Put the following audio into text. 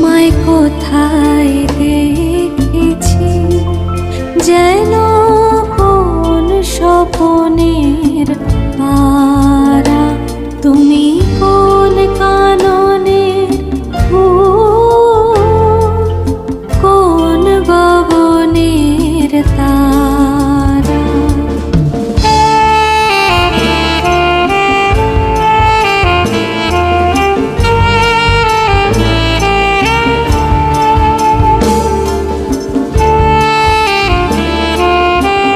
তোমায় কোথায় দেখেছি? যেন